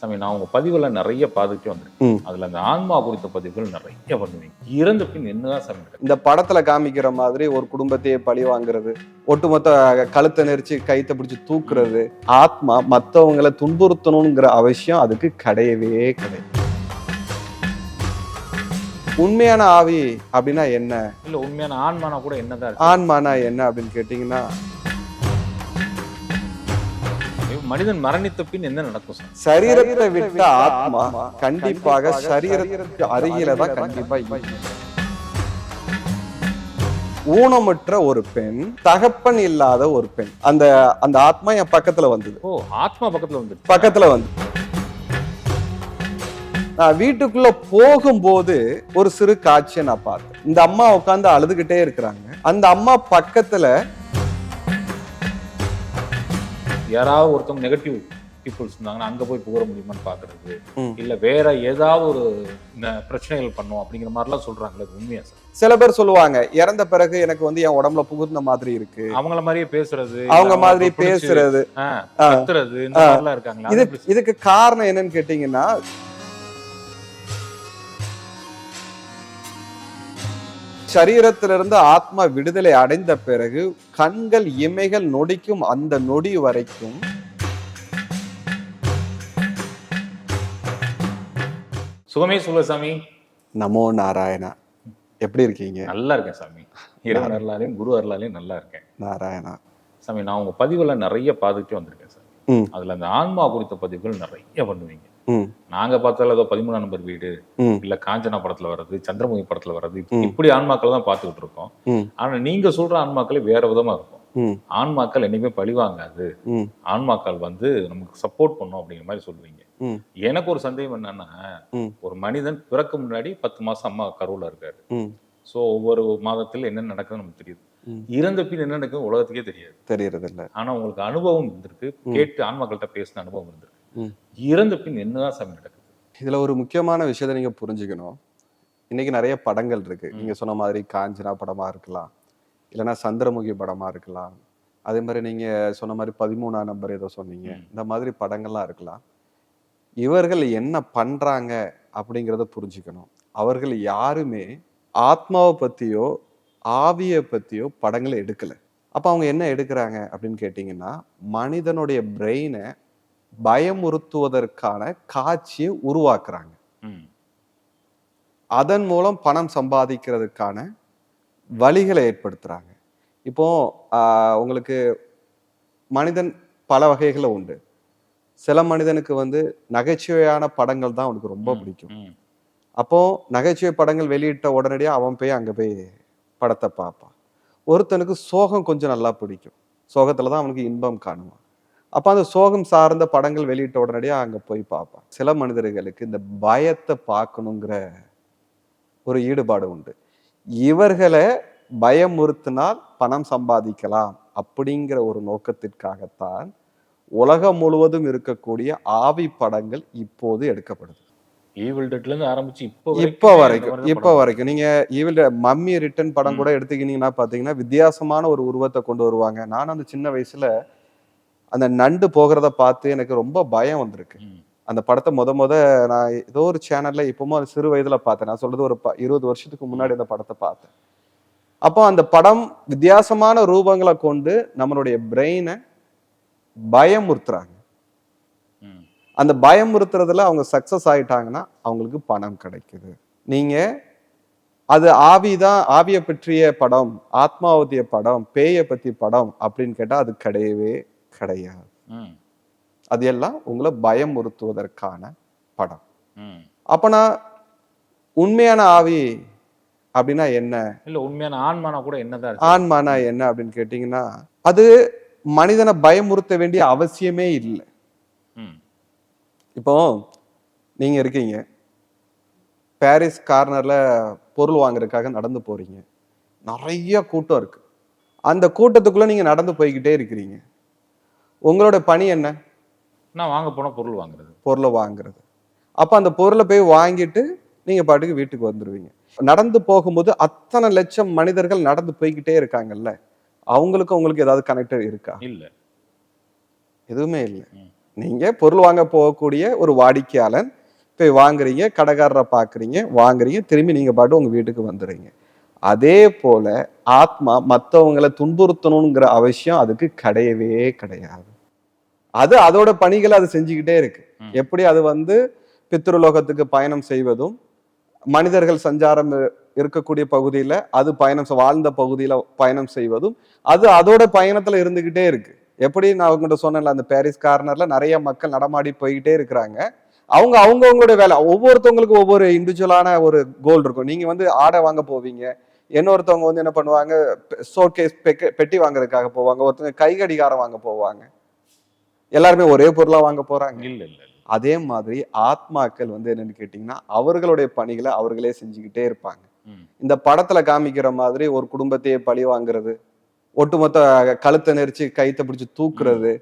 சாமி நான் உங்க பதிவுல நிறைய பார்த்துட்டே வந்திருக்கேன். அதுல அந்த ஆன்மா குறித்த பதிவுகள் நிறைய பண்ணுவீங்க இறந்த பின் என்னதான் சாமி? இந்த படத்துல காமிக்கிற மாதிரி ஒரு குடும்பத்தையே பழி வாங்குறது ஒட்டுமொத்த கழுத்தை நெரிச்சு கைத்தை பிடிச்சு தூக்குறது ஆத்மா மத்தவங்களை துன்புறுத்தணுங்கிற அவசியம் அதுக்கு கிடையவே கிடையாது. உண்மையான ஆவி அப்படின்னா என்ன? இல்ல உண்மையான ஆன்மானா கூட என்னதான் ஆன்மானா என்ன அப்படின்னு கேட்டீங்கன்னா மனிதன் மரணித்த பின் என்ன நடக்கும் சார்? சரீரத்தை விட்ட ஆத்மா கண்டிப்பாக சரீரத்துக்கு அருகில தான் கண்டிப்பா இருக்கும். ஊனமுற்ற ஒரு பெண் தகப்பன் இல்லாத ஒரு பெண். அந்த அந்த ஆத்மா என் பக்கத்துல வந்தது. ஓ ஆத்மா பக்கத்துல வந்துருச்சு. பக்கத்துல வந்து. நான் வீட்டுக்குள்ள போகும்போது ஒரு சிறு காட்சியை நான் பார்த்தேன். இந்த அம்மா உட்காந்து அழுதுகிட்டே இருக்கிறாங்க. அந்த அம்மா பக்கத்துல யாராவது ஒருத்தவங்க நெகட்டிவ் பீப்புள்ஸ் இருந்தாங்கன்னா அங்க போய் புகழ முடியுமான்னு பாக்குறது ம். இல்ல வேற ஏதாவது ஒரு பிரச்சனைகள் பண்ணும் அப்படிங்கிற மாதிரிலாம் சொல்றாங்களே உண்மையா சார் சில பேர் சொல்லுவாங்க இறந்த பிறகு எனக்கு வந்து என் உடம்புல புகுந்த மாதிரி இருக்கு அவங்கள மாதிரியே பேசுறது அவங்க மாதிரி பேசுறது. கத்துறது இந்த. மாதிரிலாம் இருக்காங்களா? இதுக்கு காரணம் என்னன்னு கேட்டீங்கன்னா சரீரத்திலிருந்து ஆத்மா விடுதலை அடைந்த பிறகு கண்கள் இமைகள் நொடிக்கும் அந்த நொடி வரைக்கும் சுகமே சொல்ல சாமி. நமோ நாராயணா. எப்படி இருக்கீங்க? நல்லா இருக்கேன் சாமி. இறைவன் அருளாலையும் குரு அருளாலையும் நல்லா இருக்கேன். நாராயணா. சாமி நான் உங்க பதிவுல நிறைய பார்த்துட்டே வந்திருக்கேன் சார். அதுல அந்த ஆன்மா குறித்த பதிவுகள் நிறைய பண்ணுவீங்க. நாங்க பார்த்தால ஏதோ பதிமூணாம் நம்பர் வீடு இல்ல காஞ்சனா படத்துல வர்றது சந்திரமுகி படத்துல வர்றது. இப்படி ஆன்மாக்கள் தான் பார்த்துக்கிட்டு இருக்கோம். ஆனா நீங்க சொல்ற ஆன்மாக்களே வேற விதமா இருக்கும். ஆன்மாக்கள் என்னைக்குமே பழிவாங்காது ஆன்மாக்கள் வந்து நமக்கு சப்போர்ட் பண்ணும் அப்படிங்கிற மாதிரி சொல்லுவீங்க. எனக்கு ஒரு சந்தேகம் என்னன்னா. ஒரு மனிதன் பிறக்க முன்னாடி பத்து மாசம் அம்மா கருவுல இருக்காரு. சோ ஒவ்வொரு மாதத்தில் என்ன நடக்குதுன்னு நமக்கு தெரியுது. இறந்த பின் என்ன நடக்கும் உலகத்துக்கே தெரியாது. தெரியறது இல்ல ஆனா உங்களுக்கு அனுபவம் இருந்திருக்கு. கேட்டு ஆன்மாக்கள்கிட்ட பேசின அனுபவம் இருந்திருக்கு. இறந்த பின் என்னதான் சாமி நடக்குது? இதுல ஒரு முக்கியமான விஷயத்தை நீங்க புரிஞ்சுக்கணும். இன்னைக்கு நிறைய படங்கள் இருக்கு. நீங்க சொன்ன மாதிரி காஞ்சனா படமா இருக்கலாம். இல்லைன்னா சந்திரமுகி படமா இருக்கலாம். அதே மாதிரி நீங்க சொன்ன மாதிரி பதிமூணாம் நம்பர் ஏதோ சொன்னீங்க. இந்த மாதிரி படங்கள்லாம் இருக்கலாம். இவர்கள் என்ன பண்றாங்க அப்படிங்கிறத புரிஞ்சுக்கணும். அவர்கள் யாருமே ஆத்மாவை பத்தியோ ஆவியை பத்தியோ படங்களை எடுக்கல. அப்ப அவங்க என்ன எடுக்கிறாங்க அப்படின்னு கேட்டிங்கன்னா மனிதனுடைய பிரெயினை பயமுறுத்துவதற்கான காட்சியை உருவாக்குறாங்க. அதன் மூலம் பணம் சம்பாதிக்கிறதுக்கான வழிகளை ஏற்படுத்துறாங்க இப்போ உங்களுக்கு மனிதன் பல வகைகளில் உண்டு சில மனிதனுக்கு வந்து நகைச்சுவையான படங்கள் தான் அவனுக்கு ரொம்ப. பிடிக்கும். அப்போ நகைச்சுவை படங்கள் வெளியிட்ட உடனடியாக அவன் போய் அங்கே போய் படத்தை பார்ப்பான் ஒருத்தனுக்கு சோகம் கொஞ்சம் நல்லா பிடிக்கும் சோகத்தில் தான் அவனுக்கு இன்பம் காணுவான் அப்போ அந்த சோகம் சார்ந்த படங்கள் வெளியிட்ட உடனடியாக அங்கே போய் பார்ப்பான். சில மனிதர்களுக்கு இந்த பயத்தை பார்க்கணுங்கிற ஒரு ஈடுபாடு உண்டு. இவர்களை பயமுறுத்தினால் பணம் சம்பாதிக்கலாம் அப்படிங்கிற ஒரு நோக்கத்திற்காகத்தான் உலகம் முழுவதும் இருக்கக்கூடிய ஆவி படங்கள் இப்போது எடுக்கப்படுது. ஆரம்பிச்சு இப்போ வரைக்கும் இப்ப. வரைக்கும் நீங்க ஈவில் மம்மி ரிட்டன் படம் கூட எடுத்துக்கிட்டீங்கன்னா பாத்தீங்கன்னா வித்தியாசமான ஒரு உருவத்தை கொண்டு வருவாங்க. நானும் அந்த சின்ன வயசுல அந்த நண்டு போகிறத பார்த்து எனக்கு ரொம்ப பயம் வந்திருக்கு. அந்த படத்தை முத முத நான் ஏதோ ஒரு சேனல்ல இப்பவும் சிறு வயதுல பார்த்தேன். நான் சொல்றது ஒரு இருபது வருஷத்துக்கு முன்னாடி அந்த படத்தை பார்த்தேன். அப்போ அந்த படம் வித்தியாசமான ரூபங்களை கொண்டு நம்மளுடைய பிரெயினை பயமுறுத்துறாங்க. அந்த பயமுறுத்துறதுல அவங்க சக்சஸ் ஆயிட்டாங்கன்னா அவங்களுக்கு பணம் கிடைக்குது. நீங்க அது ஆவிதான் ஆவியை பற்றிய படம் ஆத்மாவதிய படம் பேயை பத்தி படம் அப்படின்னு கேட்டா அது கிடையவே கிடையாது. அது எல்லாம் உங்களை பயமுறுத்துவதற்கான படம். அப்பனா உண்மையான ஆவி அப்படின்னா என்ன இல்ல உண்மையான ஆன்மானா கூட என்னதான்? ஆன்மானா என்ன அப்படின்னு கேட்டீங்கன்னா அது மனிதனை பயமுறுத்த வேண்டிய அவசியமே இல்லை. இப்போ நீங்க இருக்கீங்க பாரிஸ் கார்னர்ல பொருள் வாங்குறதுக்காக நடந்து போறீங்க நிறைய கூட்டம் இருக்கு அந்த கூட்டத்துக்குள்ள நீங்க நடந்து போய்கிட்டே இருக்கிறீங்க உங்களோட பணி என்ன? நான் வாங்க போன பொருள் வாங்குறது. பொருளை வாங்குறது. அப்ப அந்த பொருளை போய் வாங்கிட்டு நீங்க பாட்டுக்கு வீட்டுக்கு வந்துருவீங்க. நடந்து போகும்போது அத்தனை லட்சம் மனிதர்கள் நடந்து போய்கிட்டே இருக்காங்கல்ல? அவங்களுக்கு உங்களுக்கு ஏதாவது கனெக்டட் இருக்கா? இல்ல. எதுவுமே இல்லை. நீங்க பொருள் வாங்க போகக்கூடிய ஒரு வாடிக்கையாளன் போய் வாங்குறீங்க கடைக்காரரை பார்க்குறீங்க வாங்குறீங்க திரும்பி நீங்க பாட்டு உங்க வீட்டுக்கு வந்துடுறீங்க. அதே போல ஆத்மா மற்றவங்களை துன்புறுத்தணுங்கிற அவசியம் அதுக்கு கிடையவே கிடையாது. அது அதோட பணிகளை அது செஞ்சுக்கிட்டே இருக்கு. எப்படி அது வந்து பித்ருலோகத்துக்கு பயணம் செய்வதும் மனிதர்கள் சஞ்சாரம் இருக்கக்கூடிய பகுதியில அது பயணம் வாழ்ந்த பகுதியில பயணம் செய்வதும் அது அதோட பயணத்துல இருந்துகிட்டே இருக்கு. எப்படி நான் உங்ககிட்ட சொன்னேன்ல அந்த பாரிஸ் கார்னர்ல நிறைய மக்கள் நடமாடி போய்கிட்டே இருக்கிறாங்க. அவங்க அவங்கவங்களுடைய வேலை ஒவ்வொருத்தவங்களுக்கு ஒவ்வொரு இண்டிவிஜுவலான ஒரு கோல் இருக்கும். நீங்க வந்து ஆடை வாங்க போவீங்க இன்னொருத்தவங்க வந்து என்ன பண்ணுவாங்க ஷோகேஸ் பெட்டி வாங்குறதுக்காக போவாங்க ஒருத்தவங்க கை கடிகாரம் வாங்க போவாங்க எல்லாருமே ஒரே பொருளா வாங்க போறாங்க இல்ல இல்ல. அதே மாதிரி ஆத்மாக்கள் வந்து என்னன்னு கேட்டிங்கன்னா அவர்களுடைய பணிகளை அவர்களே செஞ்சுக்கிட்டே இருப்பாங்க. இந்த படத்துல காமிக்கிற மாதிரி ஒரு குடும்பத்தையே பழி வாங்குறது ஒட்டுமொத்த கழுத்தை நெரிச்சு கைத்தை பிடிச்சு தூக்குறது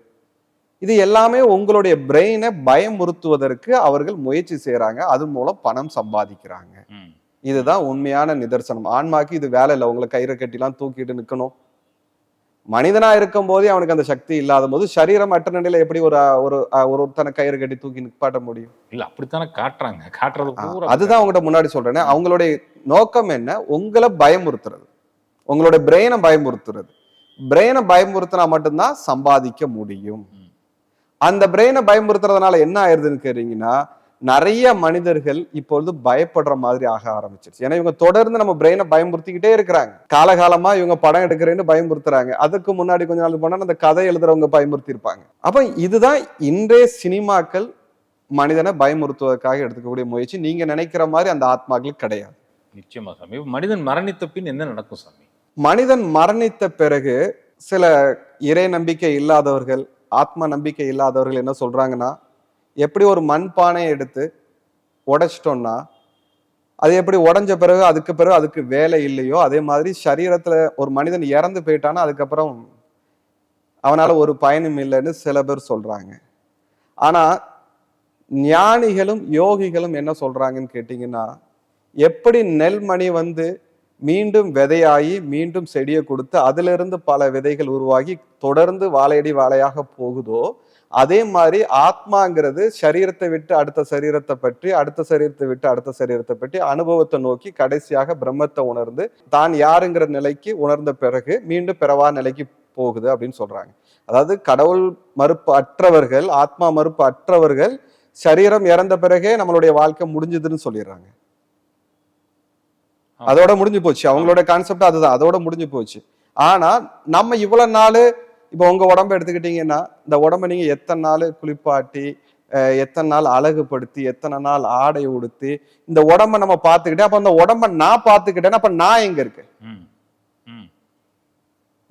இது எல்லாமே உங்களுடைய பிரெயினை பயமுறுத்துவதற்கு அவர்கள் முயற்சி செய்றாங்க அது மூலம் பணம் சம்பாதிக்கிறாங்க. இதுதான் உண்மையான நிதர்சனம். ஆன்மாக்கு இது வேலை இல்லை. உங்களை கயிறை கட்டிலாம் தூக்கிட்டு நிக்கணும். மனிதனா இருக்கும் போதே அவனுக்கு அந்த சக்தி இல்லாத போது சரீரம் அற்ற நிலையில எப்படி ஒரு ஒரு ஒரு ஒருத்தனை கயிறு கட்டி தூக்கி நிப்பாட்ட முடியும்? இல்ல அப்படித்தானே காட்டுறாங்க. காட்டுறது அதுதான் உங்கள்கிட்ட முன்னாடி சொல்றேனே. அவங்களுடைய நோக்கம் என்ன? உங்களை பயமுறுத்துறது. உங்களோட பிரெயினை பயமுறுத்துறது. பிரெயினை பயமுறுத்தினா மட்டும்தான் சம்பாதிக்க முடியும். அந்த பிரெயினை பயமுறுத்துறதுனால என்ன ஆயிருதுன்னு கேட்டீங்கன்னா நிறைய மனிதர்கள் இப்பொழுது பயப்படுற மாதிரி ஆக ஆரம்பிச்சிருச்சு. ஏன்னா இவங்க தொடர்ந்து நம்ம பிரெயினை பயமுறுத்திக்கிட்டே இருக்கிறாங்க. காலகாலமா இவங்க படம் எடுக்கிறேன்னு பயமுறுத்துறாங்க. அதுக்கு முன்னாடி கொஞ்ச நாள் போனா அந்த கதை எழுதுறவங்க பயமுறுத்தி இருப்பாங்க அப்ப இதுதான் இன்றைய சினிமாக்கள் மனிதனை பயமுறுத்துவதற்காக எடுத்துக்கக்கூடிய முயற்சி. நீங்க நினைக்கிற மாதிரி அந்த ஆத்மாக்கள் கிடையாது. நிச்சயமா சாமி. மனிதன் மரணித்த பின் என்ன நடக்கும் சாமி? மனிதன் மரணித்த பிறகு சில இறை நம்பிக்கை இல்லாதவர்கள் ஆத்ம நம்பிக்கை இல்லாதவர்கள் என்ன சொல்றாங்கன்னா எப்படி ஒரு மண்பானையை எடுத்து உடைச்சிட்டோம்னா அது எப்படி உடஞ்ச பிறகு அதுக்கு பிறகு அதுக்கு வேலை இல்லையோ அதே மாதிரி சரீரத்தில் ஒரு மனிதன் இறந்து போயிட்டானா அதுக்கப்புறம் அவனால் ஒரு பயனும் இல்லைன்னு சில பேர் சொல்கிறாங்க ஆனால் ஞானிகளும் யோகிகளும் என்ன சொல்கிறாங்கன்னு கேட்டிங்கன்னா எப்படி நெல்மணி வந்து மீண்டும் விதையாகி மீண்டும் செடியை கொடுத்து அதிலிருந்து பல விதைகள் உருவாகி தொடர்ந்து வாழையடி வாழையாக போகுதோ அதே மாதிரி ஆத்மாங்கிறது சரீரத்தை விட்டு அடுத்த சரீரத்தை பற்றி அடுத்த சரீரத்தை விட்டு அடுத்த சரீரத்தை பற்றி அனுபவத்தை நோக்கி கடைசியாக பிரம்மத்தை உணர்ந்து தான் யாருங்கிற நிலைக்கு உணர்ந்த பிறகு மீண்டும் பிறவா நிலைக்கு போகுது அப்படின்னு சொல்றாங்க. அதாவது கடவுள் மறுப்பு அற்றவர்கள் ஆத்மா மறுப்பு அற்றவர்கள் சரீரம் இறந்த பிறகே நம்மளுடைய வாழ்க்கை முடிஞ்சதுன்னு சொல்லிடுறாங்க. அதோட முடிஞ்சு போச்சு. அவங்களோட கான்செப்ட் அதுதான். அதோட முடிஞ்சு போச்சு. ஆனா நம்ம இவ்வளவு நாள் இப்போ உங்க உடம்ப எடுத்துக்கிட்டீங்கன்னா இந்த உடம்ப நீங்க எத்தனை நாள் குளிப்பாட்டி எத்தனை நாள் அழகுபடுத்தி எத்தனை நாள் ஆடை உடுத்தி இந்த உடம்ப நம்ம பார்த்துக்கிட்டே அப்ப அந்த உடம்ப நான் பார்த்துக்கிட்டேன்னா அப்ப நான் எங்க இருக்கேன்.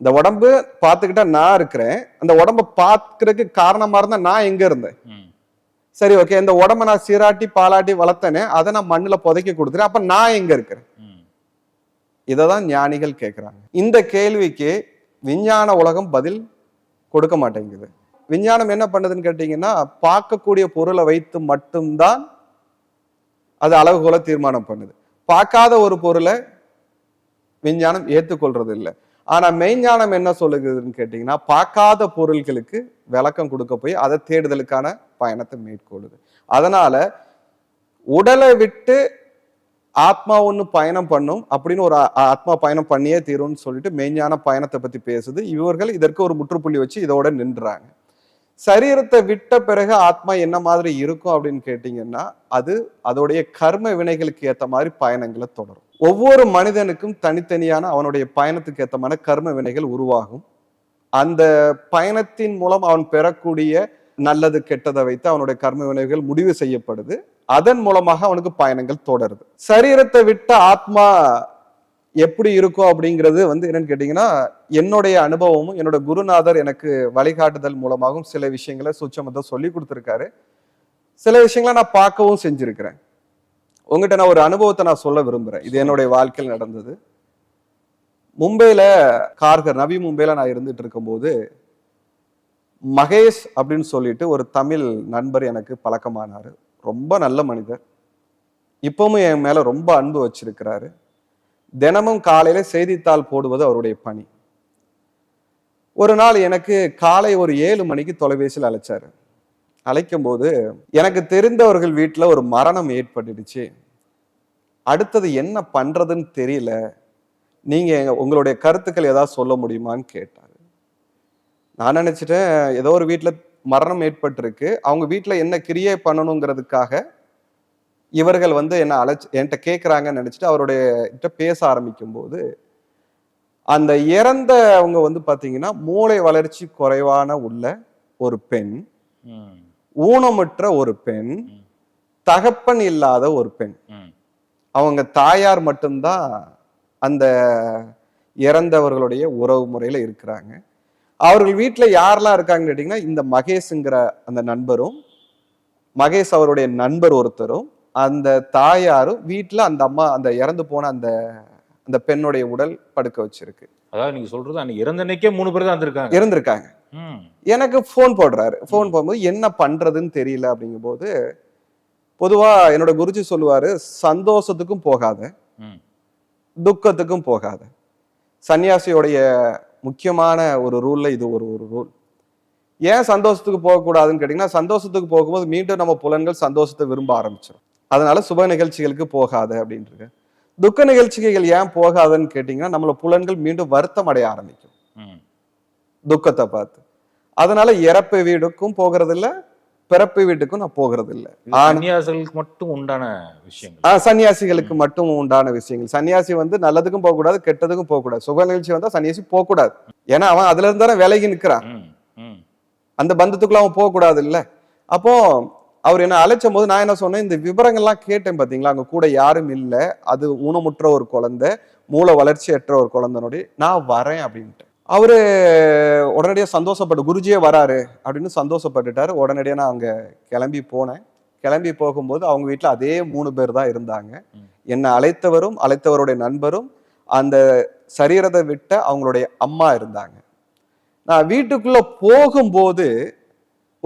இந்த உடம்பு பார்த்துக்கிட்டா நான் இருக்கிறேன் அந்த உடம்ப பார்க்கறதுக்கு காரணமா இருந்தா நான் எங்க இருந்தேன். சரி ஓகே இந்த உடம்ப நான் சீராட்டி பாலாட்டி வளர்த்தேனே அதை நான் மண்ணுல புதைக்க கொடுத்துறேன் அப்ப நான் எங்க இருக்கிறேன் ம். இததான் ஞானிகள் கேட்குறாங்க இந்த கேள்விக்கு விஞ்ஞான உலகம் பதில் கொடுக்க மாட்டேங்குது. விஞ்ஞானம் என்ன பண்ணுதுன்னு கேட்டிங்கன்னா பார்க்கக்கூடிய பொருளை வைத்து மட்டும்தான் அது அளவுகோல தீர்மானம் பண்ணுது. பார்க்காத ஒரு பொருளை விஞ்ஞானம் ஏற்றுக்கொள்றது இல்லை ஆனால் மெய்ஞானம் என்ன சொல்லுகிறதுன்னு கேட்டிங்கன்னா பார்க்காத பொருள்களுக்கு விளக்கம் கொடுக்க போய் அதை தேடுதலுக்கான பயணத்தை மேற்கொள்ளுது. அதனால் உடலை விட்டு ஆத்மா ஒன்று பயணம் பண்ணும் அப்படின்னு ஒரு ஆத்மா பயணம் பண்ணியே தீரும்னு சொல்லிட்டு மெய்ஞான பயணத்தை பற்றி பேசுது. இவர்கள் இதற்கு ஒரு முற்றுப்புள்ளி வச்சு இதோட நின்றுறாங்க சரீரத்தை விட்ட பிறகு ஆத்மா என்ன மாதிரி இருக்கும் அப்படின்னு கேட்டிங்கன்னா அது அதோடைய கர்ம வினைகளுக்கு ஏற்ற மாதிரி பயணங்களை தொடரும். ஒவ்வொரு மனிதனுக்கும் தனித்தனியான அவனுடைய பயணத்துக்கு ஏற்றமான மாதிரி கர்ம வினைகள் உருவாகும். அந்த பயணத்தின் மூலம் அவன் பெறக்கூடிய நல்லது கெட்டதை வைத்து அவனுடைய கர்ம வினைகள் முடிவு செய்யப்படுது. அதன் மூலமாக அவனுக்கு பயணங்கள் தொடருது. சரீரத்தை விட்ட ஆத்மா எப்படி இருக்கும் அப்படிங்கிறது வந்து என்னன்னு கேட்டீங்கன்னா என்னுடைய அனுபவமும் என்னோட குருநாதர் எனக்கு வழிகாட்டுதல் மூலமாகவும் சில விஷயங்களை சுச்சமத்தை சொல்லி கொடுத்துருக்காரு. சில விஷயங்களை நான் பார்க்கவும் செஞ்சிருக்கிறேன். உங்ககிட்ட நான் ஒரு அனுபவத்தை நான் சொல்ல விரும்புகிறேன் இது என்னுடைய வாழ்க்கையில் நடந்தது. மும்பையில் கார்கர் நவி மும்பையில் நான் இருந்துட்டு இருக்கும்போது மகேஷ் அப்படின்னு சொல்லிட்டு ஒரு தமிழ் நண்பர் எனக்கு பழக்கமானார். ரொம்ப நல்ல மனிதர். இப்பவும் என் மேலே ரொம்ப அன்பு வச்சிருக்கிறாரு. தினமும் காலையில் செய்தித்தாள் போடுவது அவருடைய பணி. ஒரு நாள் எனக்கு காலை ஒரு ஏழு மணிக்கு தொலைபேசியில் அழைச்சார். அழைக்கும் போது எனக்கு தெரிந்தவர்கள் வீட்டில் ஒரு மரணம் ஏற்பட்டுடுச்சு. அடுத்தது என்ன பண்ணுறதுன்னு தெரியல. நீங்கள் உங்களுடைய கருத்துக்கள் ஏதாவது சொல்ல முடியுமான்னு கேட்டேன் நான் நினைச்சிட்டேன் ஏதோ ஒரு வீட்ல மரணம் ஏற்பட்டிருக்கு அவங்க வீட்ல என்ன கிரியை பண்ணணுங்கிறதுக்காக இவர்கள் வந்து என்ன அழைச்சு என்கிட்ட கேட்குறாங்கன்னு நினைச்சிட்டு அவருடைய கிட்ட பேச ஆரம்பிக்கும் போது அந்த இறந்தவங்க வந்து பாத்தீங்கன்னா மூளை வளர்ச்சி குறைவான உள்ள ஒரு பெண் ஊனமுற்ற ஒரு பெண். தகப்பன் இல்லாத ஒரு பெண். அவங்க தாயார் மட்டும்தான் அந்த இறந்தவர்களுடைய உறவு முறையில இருக்கிறாங்க அவர்கள் வீட்டுல யாரெல்லாம் இருக்காங்கன்னு கேட்டீங்கன்னா இந்த மகேஷ்ங்கிற அந்த நண்பரும் மகேஷ் அவருடைய நண்பர் ஒருத்தரும் அந்த தாயாரும் வீட்டுல அந்த அம்மா அந்த இறந்து போன அந்த அந்த பெண்ணுடைய உடல் படுக்க வச்சிருக்கு. அதாவது நீங்க சொல்றது அன்னைக்கு இறந்த அன்னைக்கே மூணு பேர் தான் இருந்திருக்காங்க. இருந்திருக்காங்க எனக்கு ஃபோன் போடுறாரு. ஃபோன் போகும்போது என்ன பண்றதுன்னு தெரியல அப்படிங்கும்போது பொதுவா என்னோட குருஜி சொல்லுவாரு சந்தோஷத்துக்கும் போகாத. துக்கத்துக்கும் போகாத. சன்னியாசியோடைய முக்கியமான ஒரு ரூல்ல இது ஒரு ஒரு ரூல். ஏன் சந்தோஷத்துக்கு போகக்கூடாதுன்னு கேட்டிங்கன்னா சந்தோஷத்துக்கு போகும்போது மீண்டும் நம்ம புலன்கள் சந்தோஷத்தை விரும்ப ஆரம்பிச்சிடும் அதனால சுப நிகழ்ச்சிகளுக்கு போகாத அப்படின்ட்டு துக்க நிகழ்ச்சிகள் ஏன் போகாதுன்னு கேட்டிங்கன்னா நம்மள புலன்கள் மீண்டும் வருத்தம் அடைய ஆரம்பிக்கும். துக்கத்தை பார்த்து. அதனால இறப்பு வீடுக்கும் போகிறது இல்ல பிறப்பு வீட்டுக்கும் நான் போகிறது இல்ல சன்னியாசிகளுக்கு மட்டும் உண்டான விஷயங்கள். சன்னியாசிகளுக்கு மட்டும் உண்டான விஷயங்கள். சன்னியாசி வந்து நல்லதுக்கும் போகக்கூடாது கெட்டதுக்கும் போகக்கூடாது. சுக நிகழ்ச்சி வந்தா சன்னியாசி போகக்கூடாது. ஏன்னா அவன் அதுல இருந்தானே விலகி நிக்கிறான். ம், ம். அந்த பந்தத்துக்குள்ள அவன் போகக்கூடாது இல்ல அப்போ அவர் என்ன அழைச்சும் போது நான் என்ன சொன்னேன் இந்த விவரங்கள்லாம் கேட்டேன் பாத்தீங்களா? அங்க கூட யாரும் இல்ல. அது ஊனமுற்ற ஒரு குழந்தை மூளை வளர்ச்சியற்ற ஒரு குழந்தைனுடைய நான் வரேன் அப்படின்ட்டு. அவரு உடனடியாக சந்தோஷப்பட்டு குருஜியே வராரு அப்படின்னு சந்தோஷப்பட்டுட்டாரு. உடனடியாக நான் அங்க கிளம்பி போனேன். கிளம்பி போகும்போது அவங்க வீட்டில் அதே மூணு பேர் தான் இருந்தாங்க. என்னை அழைத்தவரும் அழைத்தவருடைய நண்பரும் அந்த சரீரத்தை விட்ட அவங்களுடைய அம்மா இருந்தாங்க. நான் வீட்டுக்குள்ள போகும்போது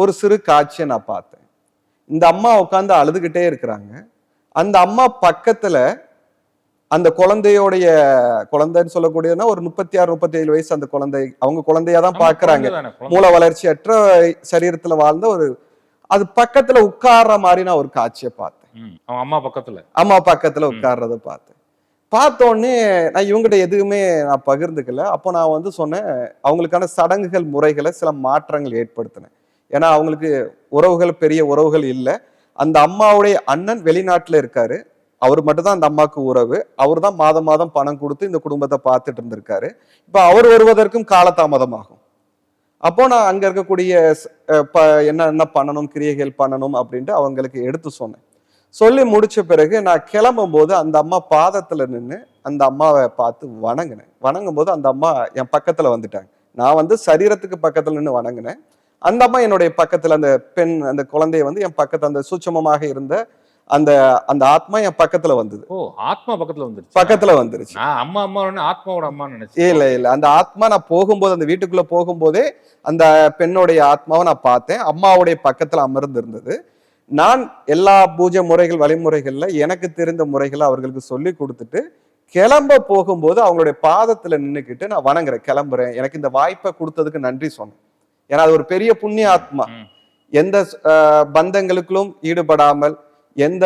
ஒரு சிறு காட்சியை நான் பார்த்தேன். இந்த அம்மா உட்காந்து அழுதுகிட்டே இருக்கிறாங்க. அந்த அம்மா பக்கத்துல அந்த குழந்தையோடைய குழந்தைன்னு சொல்லக்கூடியதுன்னா ஒரு முப்பத்தி ஆறு முப்பத்தி ஏழு வயசு அந்த குழந்தை அவங்க குழந்தையா தான் பாக்குறாங்க. மூல வளர்ச்சியற்ற சரீரத்துல வாழ்ந்த ஒரு அது பக்கத்துல உட்கார்ற மாதிரி நான் ஒரு காட்சியை பார்த்தேன். அம்மா பக்கத்துல. அம்மா பக்கத்துல உட்கார்றத பார்த்தேன். பார்த்த உடனே நான் இவங்ககிட்ட எதுவுமே நான் பகிர்ந்துக்கல. அப்போ நான் வந்து சொன்னேன் அவங்களுக்கான சடங்குகள் முறைகளை சில மாற்றங்கள் ஏற்படுத்தினேன். ஏன்னா அவங்களுக்கு உறவுகள் பெரிய உறவுகள் இல்லை. அந்த அம்மாவுடைய அண்ணன் வெளிநாட்டுல இருக்காரு. அவர் மட்டும்தான் அந்த அம்மாவுக்கு உறவு. அவர் தான் மாதம் மாதம் பணம் கொடுத்து இந்த குடும்பத்தை பார்த்துட்டு இருந்திருக்காரு. இப்போ அவர் வருவதற்கும் காலதாமதமாகும். அப்போ நான் அங்கே இருக்கக்கூடிய ப- என்ன என்ன பண்ணணும் கிரியைகள் பண்ணணும் அப்படின்ட்டு அவங்களுக்கு எடுத்து சொன்னேன். சொல்லி முடிச்ச பிறகு நான் கிளம்பும் போது அந்த அம்மா பாதத்தில் நின்று அந்த அம்மாவை பார்த்து வணங்கினேன். வணங்கும் போது அந்த அம்மா என் பக்கத்தில் வந்துட்டாங்க. நான் வந்து சரீரத்துக்கு பக்கத்தில் நின்று வணங்கினேன். அந்த அம்மா என்னுடைய பக்கத்தில் அந்த பெண் அந்த குழந்தைய வந்து என் பக்கத்தில் அந்த சூட்சமமாக இருந்த அந்த அந்த ஆத்மா என் பக்கத்துல வந்தது. ஓ ஆத்மா பக்கத்துல வந்துருச்சு. பக்கத்துல வந்துருச்சு. அம்மா அம்மா ஆத்மாவோட அம்மா நினைச்சேன். இல்ல இல்ல. அந்த ஆத்மா நான் போகும்போது அந்த வீட்டுக்குள்ள போகும்போதே அந்த பெண்ணுடைய ஆத்மாவை நான் பார்த்தேன். அம்மாவுடைய பக்கத்துல அமர்ந்து இருந்தது நான் எல்லா பூஜை முறைகள் வழிமுறைகள்ல எனக்கு தெரிந்த முறைகளை அவர்களுக்கு சொல்லி கொடுத்துட்டு கிளம்ப போகும்போது அவங்களுடைய பாதத்துல நின்னுக்கிட்டு நான் வணங்குறேன் கிளம்புறேன். எனக்கு இந்த வாய்ப்பை கொடுத்ததுக்கு நன்றி சொன்னேன். ஏன்னா அது ஒரு பெரிய புண்ணிய ஆத்மா. எந்த பந்தங்களுக்கும் ஈடுபடாமல் எந்த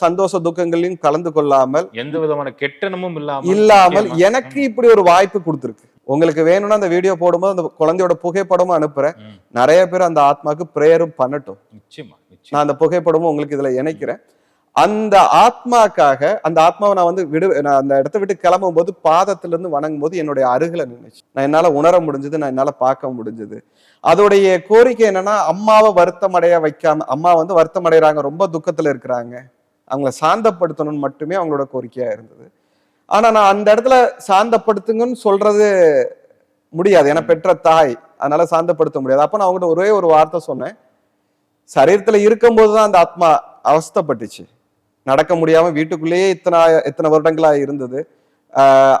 சந்தோஷ துக்கங்களையும் கலந்து கொள்ளாமல் எந்த விதமான கெட்டனமும் இல்லாம இல்லாமல் முக்கியமா. எனக்கு இப்படி ஒரு வாய்ப்பு கொடுத்துருக்கு. உங்களுக்கு வேணும்னா அந்த வீடியோ போடும்போது அந்த குழந்தையோட புகைப்படமும் அனுப்புறேன். நிறைய பேர் அந்த ஆத்மாக்கு பிரேயரும் பண்ணட்டும். நிச்சயமா நான் அந்த புகைப்படமும் உங்களுக்கு இதுல இணைக்கிறேன். அந்த ஆத்மாக்காக அந்த ஆத்மாவை நான் வந்து விடு நான் அந்த இடத்த விட்டு கிளம்பும் போது பாதத்துல இருந்து வணங்கும் போது என்னுடைய அருகில நின்னுச்சு. நான் என்னால உணர முடிஞ்சது நான் என்னால பார்க்க முடிஞ்சது. அதோடைய கோரிக்கை என்னன்னா அம்மாவை வருத்தம் அடைய வைக்காம அம்மா வந்து வருத்தம் அடைகிறாங்க ரொம்ப துக்கத்துல இருக்கிறாங்க. அவங்கள சாந்தப்படுத்தணும்னு மட்டுமே அவங்களோட கோரிக்கையா இருந்தது. ஆனா நான் அந்த இடத்துல சாந்தப்படுத்துங்கன்னு சொல்றது முடியாது. ஏன்னா பெற்ற தாய். அதனால சாந்தப்படுத்த முடியாது. அப்ப நான் அவங்ககிட்ட ஒரே ஒரு வார்த்தை சொன்னேன். சரீரத்துல இருக்கும்போது தான் அந்த ஆத்மா அவஸ்தைப்பட்டுச்சு. நடக்க முடியாம வீட்டுக்குள்ளேயே இத்தனை இத்தனை வருடங்களா இருந்தது.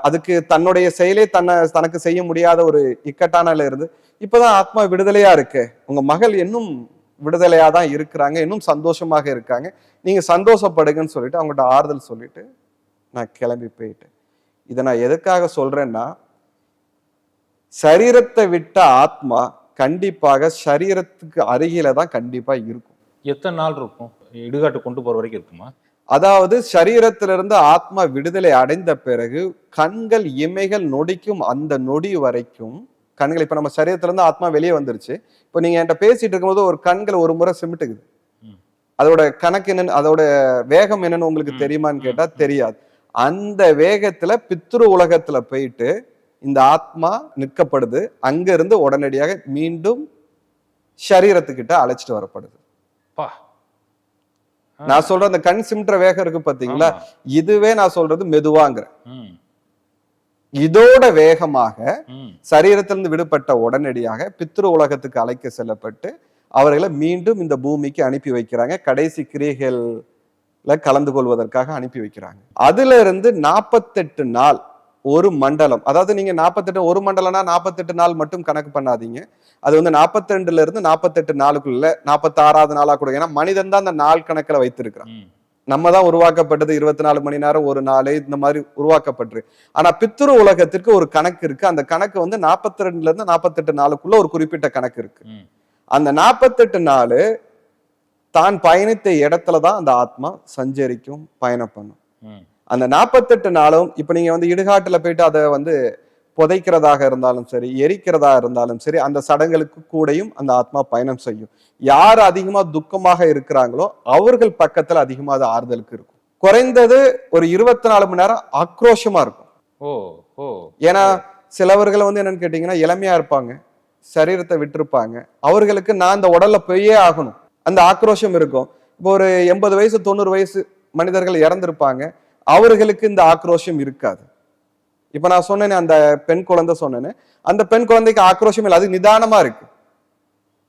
அதுக்கு தன்னுடைய செயலே தன்னை தனக்கு செய்ய முடியாத ஒரு இக்கட்டான இருந்து இப்பதான் ஆத்மா விடுதலையா இருக்கு. உங்க மகள் இன்னும் விடுதலையா தான் இருக்கிறாங்க இன்னும் சந்தோஷமாக இருக்காங்க. நீங்க சந்தோஷப்படுங்கன்னு சொல்லிட்டு அவங்கள்ட்ட ஆறுதல் சொல்லிட்டு நான் கிளம்பி போயிட்டேன். இதை நான் எதுக்காக சொல்றேன்னா சரீரத்தை விட்ட ஆத்மா கண்டிப்பாக சரீரத்துக்கு அருகில தான் கண்டிப்பா இருக்கும். எத்தனை நாள் இருக்கும்? இடுகாட்டு கொண்டு போற வரைக்கும் இருக்குமா? அதாவது சரீரத்திலிருந்து ஆத்மா விடுதலை அடைந்த பிறகு கண்கள் இமைகள் நொடிக்கும் அந்த நொடி வரைக்கும் கண்கள் இப்ப நம்ம சரீரத்திலிருந்து ஆத்மா வெளியே வந்துருச்சு. இப்ப நீங்க என்கிட்ட பேசிட்டு இருக்கும்போது ஒரு கண்கள் ஒரு முறை சிமிட்டுக்குது. அதோட கணக்கு என்னன்னு அதோட வேகம் என்னன்னு உங்களுக்கு தெரியுமான்னு ம், கேட்டா ம். தெரியாது. அந்த வேகத்துல பித்ரு உலகத்துல போயிட்டு இந்த ஆத்மா நிற்கப்படுது. அங்க இருந்து உடனடியாக மீண்டும் சரீரத்துக்கிட்ட அழைச்சிட்டு வரப்படுது. நான் சொல்ற அந்த கண் சிமிட்டுற வேகம் இருக்கு பாத்தீங்களா. இதுவே நான் சொல்றது மெதுவாங்கிற. ம், இதோட வேகமாக சரீரத்திலிருந்து விடுபட்ட உடனடியாக பித்ரு உலகத்துக்கு அழைக்க செல்லப்பட்டு அவர்களை மீண்டும் இந்த பூமிக்கு அனுப்பி வைக்கிறாங்க. கடைசி கிரியைகள்ல கலந்து கொள்வதற்காக அனுப்பி வைக்கிறாங்க. அதுல இருந்து நாற்பத்தெட்டு நாள் ஒரு மண்டலம். அதாவது நீங்க நாற்பத்தெட்டு ஒரு மண்டலம்னா நாற்பத்தெட்டு நாள் மட்டும் கணக்கு பண்ணாதீங்க. அது வந்து 42 இருந்து நாற்பத்தெட்டு நாளுக்குள்ள நாற்பத்தாறாவது நாளா கூட. ஏன்னா மனிதன் தான் அந்த நாள் கணக்குல வைத்திருக்கிறான். நம்ம தான் உருவாக்கப்பட்டது இருபத்தி நாலு மணி நேரம் ஒரு நாள் இந்த மாதிரி உருவாக்கப்பட்டிருக்கு. ஆனா பித்ரு உலகத்திற்கு ஒரு கணக்கு இருக்கு. அந்த கணக்கு வந்து நாற்பத்தி ரெண்டுல இருந்து நாற்பத்தெட்டு நாளுக்குள்ள ஒரு குறிப்பிட்ட கணக்கு இருக்கு. அந்த நாற்பத்தெட்டு நாள் தான் பயணித்த இடத்துல தான் அந்த ஆத்மா சஞ்சரிக்கும் பயணம் பண்ணும். அந்த நாற்பத்தெட்டு நாளும் இப்ப நீங்க வந்து இடுகாட்டுல போயிட்டு அதை வந்து புதைக்கிறதாக இருந்தாலும் சரி எரிக்கிறதா இருந்தாலும் சரி அந்த சடங்குகளுக்கு கூடயும் அந்த ஆத்மா பயணம் செய்யும். யார் அதிகமா துக்கமாக இருக்கிறாங்களோ அவர்கள் பக்கத்துல அதிகமா அது ஆறுதலுக்கு இருக்கும். குறைந்தது ஒரு இருபத்தி நாலு மணி நேரம் ஆக்ரோஷமா இருக்கும். ஓ ஓ. ஏன்னா சிலவர்கள் வந்து என்னன்னு கேட்டீங்கன்னா இளமையா இருப்பாங்க சரீரத்தை விட்டிருப்பாங்க. அவர்களுக்கு நான் இந்த உடல்ல போயே ஆகணும். அந்த ஆக்ரோஷம் இருக்கும். இப்போ ஒரு எண்பது வயசு தொண்ணூறு வயசு மனிதர்கள் இறந்திருப்பாங்க. அவர்களுக்கு இந்த ஆக்ரோஷம் இருக்காது. இப்ப நான் சொன்னேனே அந்த பெண் குழந்தை சொன்னேனே அந்த பெண் குழந்தைக்கு ஆக்ரோஷம் இல்லை அது நிதானமா இருக்கு.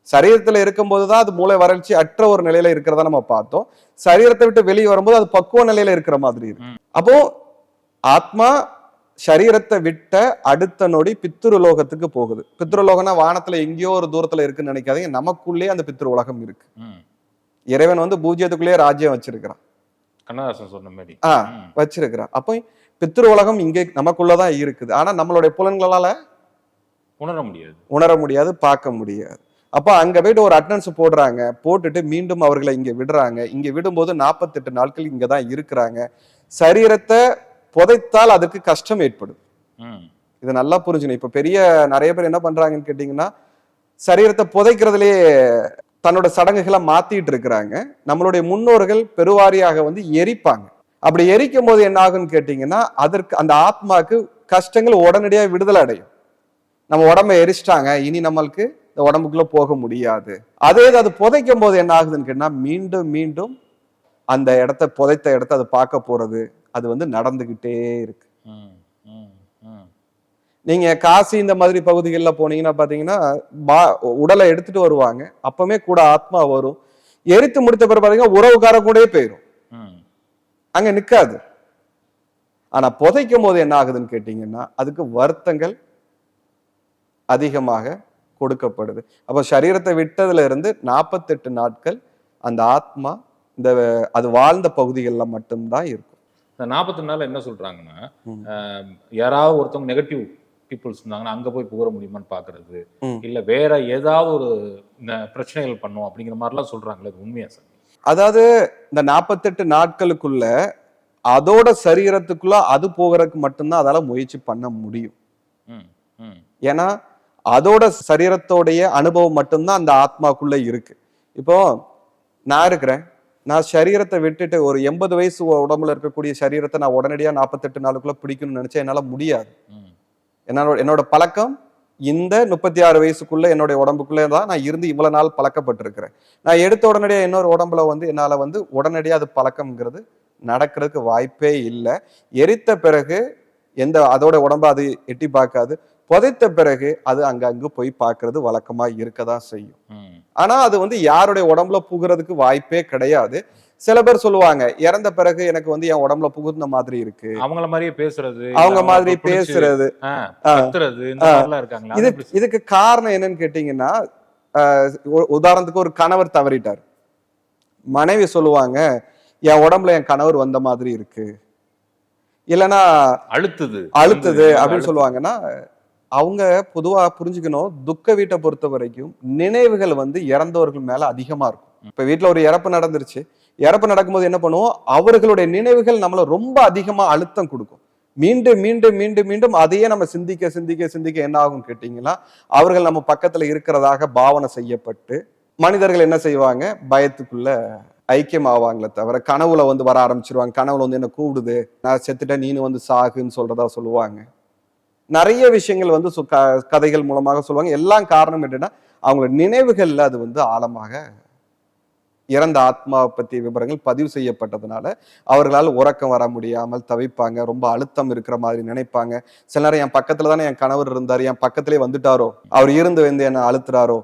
சரீரத்துல இருக்கும்போது தான் அது மூளை வறட்சி அற்ற ஒரு நிலையில இருக்கிறதா நம்ம பார்த்தோம். சரீரத்தை விட்டு வெளியே வரும்போது அது பக்குவ நிலையில இருக்கிற மாதிரி இருக்கு. அப்போ ஆத்மா சரீரத்தை விட்ட அடுத்த நொடி பித்ரு லோகத்துக்கு போகுது. பித்ருலோகம்னா வானத்துல எங்கேயோ ஒரு தூரத்துல இருக்குன்னு நினைக்காதீங்க நமக்குள்ளே அந்த பித்ரு உலகம் இருக்கு. இறைவன் வந்து பூஜ்யத்துக்குள்ளேயே ராஜ்யம் வச்சிருக்கிறான். கண்ணதாசன் சொன்ன மாதிரி. ஆ. வச்சிருக்கிறான் அப்போ பித்ரு உலகம் இங்கே நமக்குள்ளதான் இருக்குது. ஆனா நம்மளுடைய புலன்களால உணர முடியாது. உணர முடியாது பார்க்க முடியாது. அப்ப அங்க போயிட்டு ஒரு அட்டனன்ஸ் போடுறாங்க. போட்டுட்டு மீண்டும் அவர்களை இங்க விடுறாங்க. இங்க விடும்போது நாற்பத்தெட்டு நாட்கள் இங்க தான் இருக்கிறாங்க. சரீரத்தை புதைத்தால் அதுக்கு கஷ்டம் ஏற்படும். இது நல்லா புரிஞ்சுக்கணும். இப்ப பெரிய நிறைய பேர் என்ன பண்றாங்கன்னு கேட்டீங்கன்னா சரீரத்தை புதைக்கிறதுலயே தன்னோட சடங்குகளை மாத்திட்டு இருக்கிறாங்க நம்மளுடைய முன்னோர்கள் பெருவாரியாக வந்து எரிப்பாங்க. அப்படி எரிக்கும் போது என்ன ஆகும்னு கேட்டீங்கன்னா அதற்கு அந்த ஆத்மாக்கு கஷ்டங்கள் உடனடியாக விடுதலை அடையும். நம்ம உடம்ப எரிச்சிட்டாங்க இனி நம்மளுக்கு இந்த உடம்புக்குள்ள போக முடியாது. அதே இது அது புதைக்கும் போது என்ன ஆகுதுன்னு கேட்டா மீண்டும் மீண்டும் அந்த இடத்த புதைத்த இடத்த அது பார்க்க போறது அது வந்து நடந்துகிட்டே இருக்கு. நீங்க காசி இந்த மாதிரி பகுதிகளில் போனீங்கன்னா பாத்தீங்கன்னா பா- உடலை எடுத்துட்டு வருவாங்க. அப்பமே கூட ஆத்மா வரும். எரித்து முடித்த பிறகு பாத்தீங்கன்னா உறவுக்கார கூடயே போயிடும் ம். அங்க நிக்காது. ஆனா புதைக்கும் போது என்ன ஆகுதுன்னு கேட்டீங்கன்னா அதுக்கு வருத்தங்கள் அதிகமாக கொடுக்கப்படுது. அப்ப சரீரத்தை விட்டதுல இருந்து நாற்பத்தெட்டு நாட்கள் அந்த ஆத்மா இந்த அது வாழ்ந்த பகுதிகள்ல மட்டும்தான் இருக்கும். இந்த நாற்பத்தி நாள் என்ன சொல்றாங்கன்னா. ஆஹ், யாராவது ஒருத்தவங்க நெகட்டிவ் பீப்புள்ஸ் இருந்தாங்கன்னா அங்க போய் புகர முடியுமான்னு பாக்குறது ம். இல்ல வேற ஏதாவது ஒரு பிரச்சனைகள் பண்ணும் அப்படிங்கிற மாதிரிலாம் சொல்றாங்களே அது உண்மையா சார் அதாவது இந்த நாற்பத்தெட்டு நாட்களுக்குள்ள அதோட சரீரத்துக்குள்ள அது போகிறதுக்கு மட்டும்தான் அதால முயற்சி பண்ண முடியும். ஏன்னா அதோட சரீரத்தோடைய அனுபவம் மட்டும்தான் அந்த ஆத்மாக்குள்ள இருக்கு இப்போ நான் இருக்கிறேன் நான் சரீரத்தை விட்டுட்டு ஒரு எண்பது வயசு உடம்புல இருக்கக்கூடிய சரீரத்தை நான் உடனடியா நாற்பத்தெட்டு நாளுக்குள்ள பிடிக்கணும்னு நினைச்சா என்னால முடியாது. என்னோட என்னோட பழக்கம் இந்த முப்பத்தி ஆறு வயசுக்குள்ள என்னுடைய உடம்புக்குள்ளே தான் நான் இருந்து இவ்வளவு நாள் பழக்கப்பட்டிருக்கிறேன். நான் எடுத்த உடனடியாக இன்னொரு உடம்புல வந்து என்னால வந்து உடனடியாக அது பழக்கம்ங்கிறது நடக்கிறதுக்கு வாய்ப்பே இல்லை. எரித்த பிறகு எந்த அதோட உடம்ப அது எட்டி பார்க்காது. புதைத்த பிறகு அது அங்கங்கு போய் பார்க்கிறது வழக்கமா இருக்கதான் செய்யும். ஆனா அது வந்து யாருடைய உடம்புல புகுறதுக்கு வாய்ப்பே கிடையாது. சில பேர் சொல்லுவாங்க இறந்த பிறகு எனக்கு வந்து என் உடம்புல புகுந்த மாதிரி இருக்கு. அவங்கள மாதிரியே பேசுறது அவங்க மாதிரி பேசுறது. இது? இதுக்கு காரணம் என்னன்னு கேட்டீங்கன்னா உதாரணத்துக்கு ஒரு கணவர் தவறிட்டார். மனைவி சொல்லுவாங்க என் உடம்புல என் கணவர் வந்த மாதிரி இருக்கு. இல்லைன்னா அழுத்துது. அழுத்துது அப்படின்னு. சொல்லுவாங்கன்னா அவங்க பொதுவா புரிஞ்சுக்கணும் துக்க வீட்டை பொறுத்த வரைக்கும் நினைவுகள் வந்து இறந்தவர்கள் மேல அதிகமா இருக்கும். இப்ப வீட்ல ஒரு இறப்பு நடந்துருச்சு. இறப்பு நடக்கும்போது என்ன பண்ணுவோம்? அவர்களுடைய நினைவுகள் நம்மளை ரொம்ப அதிகமாக அழுத்தம் கொடுக்கும். மீண்டும் மீண்டும் மீண்டும் மீண்டும் அதையே நம்ம சிந்திக்க சிந்திக்க சிந்திக்க என்ன ஆகும் கேட்டீங்கன்னா அவர்கள் நம்ம பக்கத்துல இருக்கிறதாக பாவனை செய்யப்பட்டு மனிதர்கள் என்ன செய்வாங்க? பயத்துக்குள்ள ஐக்கியம் ஆவாங்களே தவிர கனவுல வந்து வர ஆரம்பிச்சிருவாங்க. கனவுல வந்து என்ன கூப்பிடுது நான் செத்துட்டேன் நீனு வந்து சாகுன்னு சொல்றதா சொல்லுவாங்க. நிறைய விஷயங்கள் வந்து சு- க- கதைகள் மூலமாக சொல்லுவாங்க. எல்லாம் காரணம் என்னன்னா அவங்களோட நினைவுகள்ல அது வந்து ஆழமாக இறந்த ஆத்மாவை பற்றிய விவரங்கள் பதிவு செய்யப்பட்டதுனால அவர்களால் உறக்கம் வர முடியாமல் தவிப்பாங்க. ரொம்ப அழுத்தம் இருக்கிற மாதிரி நினைப்பாங்க. சில நேரம் என் பக்கத்துல தானே என் கணவர் இருந்தார். என் பக்கத்திலே வந்துட்டாரோ? அவர் இருந்து வந்து என்ன அழுத்துறாரோ?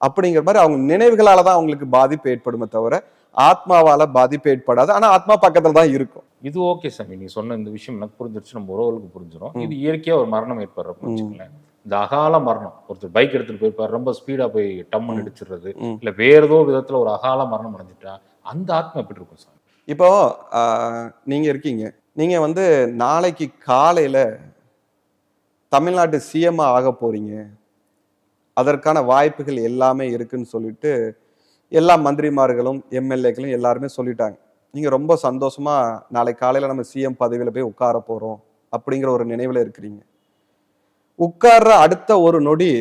அப்படிங்கிற மாதிரி அவங்க நினைவுகளால தான் அவங்களுக்கு பாதிப்பு ஏற்படுமே தவிர ஆத்மாவால பாதிப்பு ஏற்படாது. ஆனா ஆத்மா பக்கத்துல தான் இருக்கும். இது ஓகே சாமி. நீ சொன்ன இந்த விஷயம் எனக்கு புரிஞ்சிருச்சு. நம்ம உறவுகளுக்கு புரிஞ்சிடும் இது இயற்கையா ஒரு மரணம் ஏற்படுறப்ப வச்சுக்கோங்களேன் இந்த அகால மரணம். ஒருத்தர் பைக் எடுத்துட்டு போயிருப்பாரு ரொம்ப ஸ்பீடா போய் டம்மன் இடிச்சிடுறது. ம். இல்ல வேற ஏதோ விதத்துல ஒரு அகால மரணம் அடைஞ்சிட்டா அந்த ஆத்மா எப்படி இருக்கும் சார் இப்போ நீங்க இருக்கீங்க. நீங்க வந்து நாளைக்கு காலையில தமிழ்நாட்டு சிஎம் ஆக போறீங்க. அதற்கான வாய்ப்புகள் எல்லாமே இருக்குன்னு சொல்லிட்டு எல்லா மந்திரிமார்களும் எம்எல்ஏக்களும் எல்லாருமே சொல்லிட்டாங்க. நீங்க ரொம்ப சந்தோஷமா நாளை காலையில நம்ம சிஎம் பதவியில போய் உட்கார போறோம் அப்படிங்கிற ஒரு நினைவுல இருக்கிறீங்க. உட்கார்ற அடுத்த ஒரு நொடி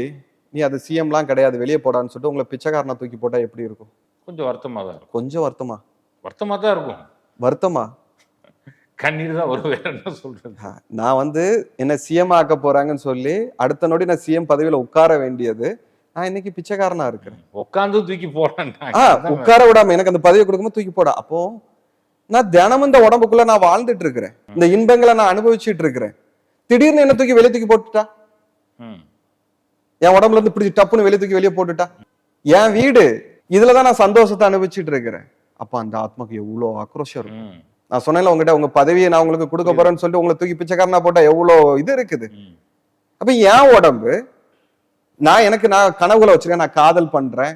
நீ அது சிஎம்லாம் கிடையாது வெளியே போடான்னு சொல்லிட்டு உங்களை பிச்சைக்காரனை தூக்கி போட்டா எப்படி இருக்கும்? கொஞ்சம் வருத்தமா தான் இருக்கும். கொஞ்சம் வருத்தமா? வருத்தமா தான் இருக்கும். வருத்தமா? கண்ணீர் தான் வரும் வேற என்ன சொல்றது? நான் வந்து என்ன சிஎம் ஆக்க போறாங்கன்னு சொல்லி அடுத்த நொடி நான் சிஎம் பதவியில உட்கார வேண்டியது நான் இன்னைக்கு பிச்சைக்காரனா இருக்கிறேன். உட்காந்து தூக்கி போறேன். உட்கார விடாம எனக்கு அந்த பதவி கொடுக்கும்போது தூக்கி போட. அப்போ நான் தினமும் இந்த உடம்புக்குள்ள நான் வாழ்ந்துட்டு இருக்கிறேன். இந்த இன்பங்களை நான் அனுபவிச்சுட்டு இருக்கிறேன். திடீர்னு என்ன தூக்கி வெளியே தூக்கி போட்டுட்டா? என் உடம்புல இருந்து பிடிச்சி டப்புன்னு வெளியே தூக்கி வெளியே போட்டுட்டா? என் வீடு இதுலதான் நான் சந்தோஷத்தை அனுபவிச்சுட்டு இருக்கிறேன். அப்ப அந்த ஆத்மாக்கு எவ்வளவு ஆக்ரோஷம் இருக்கும். நான் சொன்னேன்ல உங்ககிட்ட உங்க பதவியை நான் உங்களுக்கு கொடுக்க போறேன்னு சொல்லிட்டு உங்களை தூக்கி பிச்சைக்காரனா போட்டா எவ்வளவு இது இருக்குது? அப்ப என் உடம்பு நான் எனக்கு நான் கனவுல வச்சிருக்கேன் நான் காதல் பண்றேன்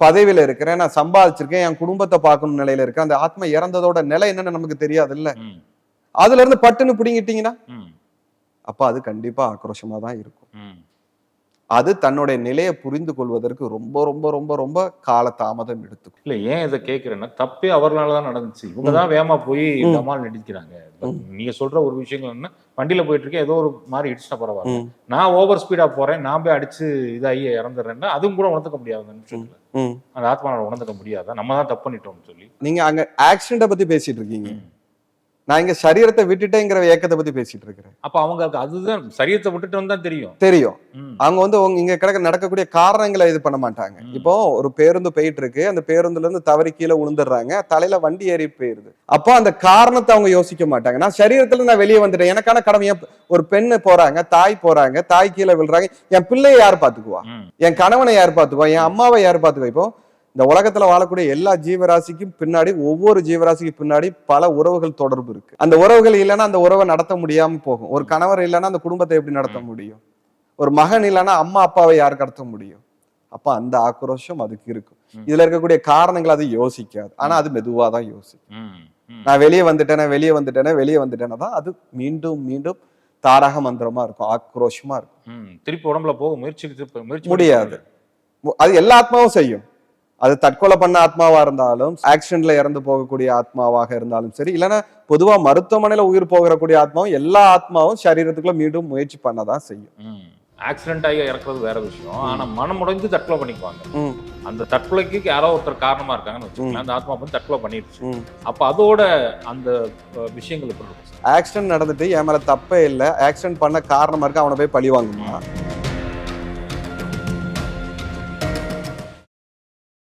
பதவியில இருக்கிறேன் நான் சம்பாதிச்சிருக்கேன் என் குடும்பத்தை பார்க்கணும் நிலையில இருக்கேன் அந்த ஆத்மா இறந்ததோட நிலை என்னன்னு நமக்கு தெரியாது இல்ல அதுல இருந்து பட்டுன்னு பிடிங்கிட்டீங்கன்னா? அப்ப அது கண்டிப்பா ஆக்ரோஷமா தான் இருக்கும். அது தன்னுடைய நிலையை புரிந்து கொள்வதற்கு ரொம்ப ரொம்ப ரொம்ப ரொம்ப கால தாமதம் எடுத்துக்கும். இல்ல ஏன் இதை கேக்குறேன்னா தப்பே அவர்களால தான் நடந்துச்சு. இவங்க தான் வேகமா போய் ம். டமால் நடிக்கிறாங்க. நீங்க சொல்ற ஒரு விஷயங்கள் என்ன வண்டியில போயிட்டு இருக்கேன் ஏதோ ஒரு மாதிரி இடிச்சுட்டா பரவாயில்ல. நான் ஓவர் ஸ்பீடா போறேன் நான் போய் அடிச்சு இதாகி இறந்துடுறேன்னா அதுவும் கூட உணர்ந்துக்க முடியாது அந்த நிமிஷத்துல. ம். அந்த ஆத்மாவை உணர்ந்துக்க முடியாதா? நம்ம தான் தப்பு பண்ணிட்டோம்னு சொல்லி. நீங்க அங்க ஆக்சிடென்ட பத்தி பேசிட்டு இருக்கீங்க. நான் இங்க சரீரத்தை விட்டுட்டேங்கிற ஏக்கத்தை பத்தி பேசிட்டு இருக்கிறேன். அப்ப அவங்களுக்கு அதுதான் சரியத்தை விட்டுட்டோம் தான் தெரியும். தெரியும். அவங்க வந்து இங்க கிடக்க நடக்கக்கூடிய காரணங்களை இது பண்ண மாட்டாங்க. இப்போ ஒரு பேருந்து போயிட்டு இருக்கு அந்த பேருந்துல இருந்து தவறி கீழே விழுந்துடுறாங்க தலையில வண்டி ஏறி போயிருது. அப்போ அந்த காரணத்தை அவங்க யோசிக்க மாட்டாங்க. நான் சரீரத்துல நான் வெளியே வந்துட்டேன். எனக்கான கடமை என் ஒரு பெண்ணு போறாங்க தாய் போறாங்க தாய் கீழே விழுறாங்க. என் பிள்ளையை யார் பாத்துக்குவா. என் கணவனை யார் பாத்துக்குவா என் அம்மாவை யார் பாத்துக்குவா இப்போ இந்த உலகத்துல வாழக்கூடிய எல்லா ஜீவராசிக்கும் பின்னாடி ஒவ்வொரு ஜீவராசிக்கு பின்னாடி பல உறவுகள் தொடர்பு இருக்கு. அந்த உறவுகள் இல்லைன்னா அந்த உறவை நடத்த முடியாம போகும். ஒரு கணவர் இல்லைன்னா அந்த குடும்பத்தை எப்படி நடத்த முடியும்? ஒரு மகன் இல்லைன்னா அம்மா அப்பாவை யார் கடத்த முடியும்? அப்ப அந்த ஆக்ரோஷம் அதுக்கு இருக்கும். இதுல இருக்கக்கூடிய காரணங்கள் அது யோசிக்காது. ஆனா அது மெதுவா தான் யோசிக்கும். நான் வெளியே வந்துட்டேனே வெளியே வந்துட்டேனே வெளியே வந்துட்டேன்னா தான் அது மீண்டும் மீண்டும் தாரக மந்திரமா இருக்கும். ஆக்ரோஷமா இருக்கும். திருப்பி உடம்புல போக முயற்சி முயற்சி முடியாது. அது எல்லா ஆத்மாவும் செய்யும். அது தற்கொலை பண்ண ஆத்மாவா இருந்தாலும் ஆக்சிடென்ட்ல இறந்து போகக்கூடிய ஆத்மாவாக இருந்தாலும் சரி இல்லைன்னா பொதுவா மருத்துவமனையில உயிர் போகக்கூடிய ஆத்மாவும் எல்லா ஆத்மாவும் சரீரத்துக்குள்ள மீண்டும் முயற்சி பண்ணதான் செய்யும். ஆக்சிடென்ட் ஆகி இறக்குறது வேற விஷயம். ஆனா மனம் உடைஞ்சு தற்கொலை பண்ணிக்குவாங்க. அந்த தற்கொலைக்கு யாரோ ஒருத்தர் காரணமா இருக்காங்கன்னு வச்சுக்கோங்களேன். அந்த ஆத்மா வந்து தற்கொலை பண்ணிடுச்சு. அப்ப அதோட அந்த விஷயங்கள் எப்படி ஆக்சிடென்ட் நடந்துட்டு என் மேல தப்பே இல்லை. ஆக்சிடென்ட் பண்ண காரணமா இருக்கு அவனை போய் பழி வாங்குமா?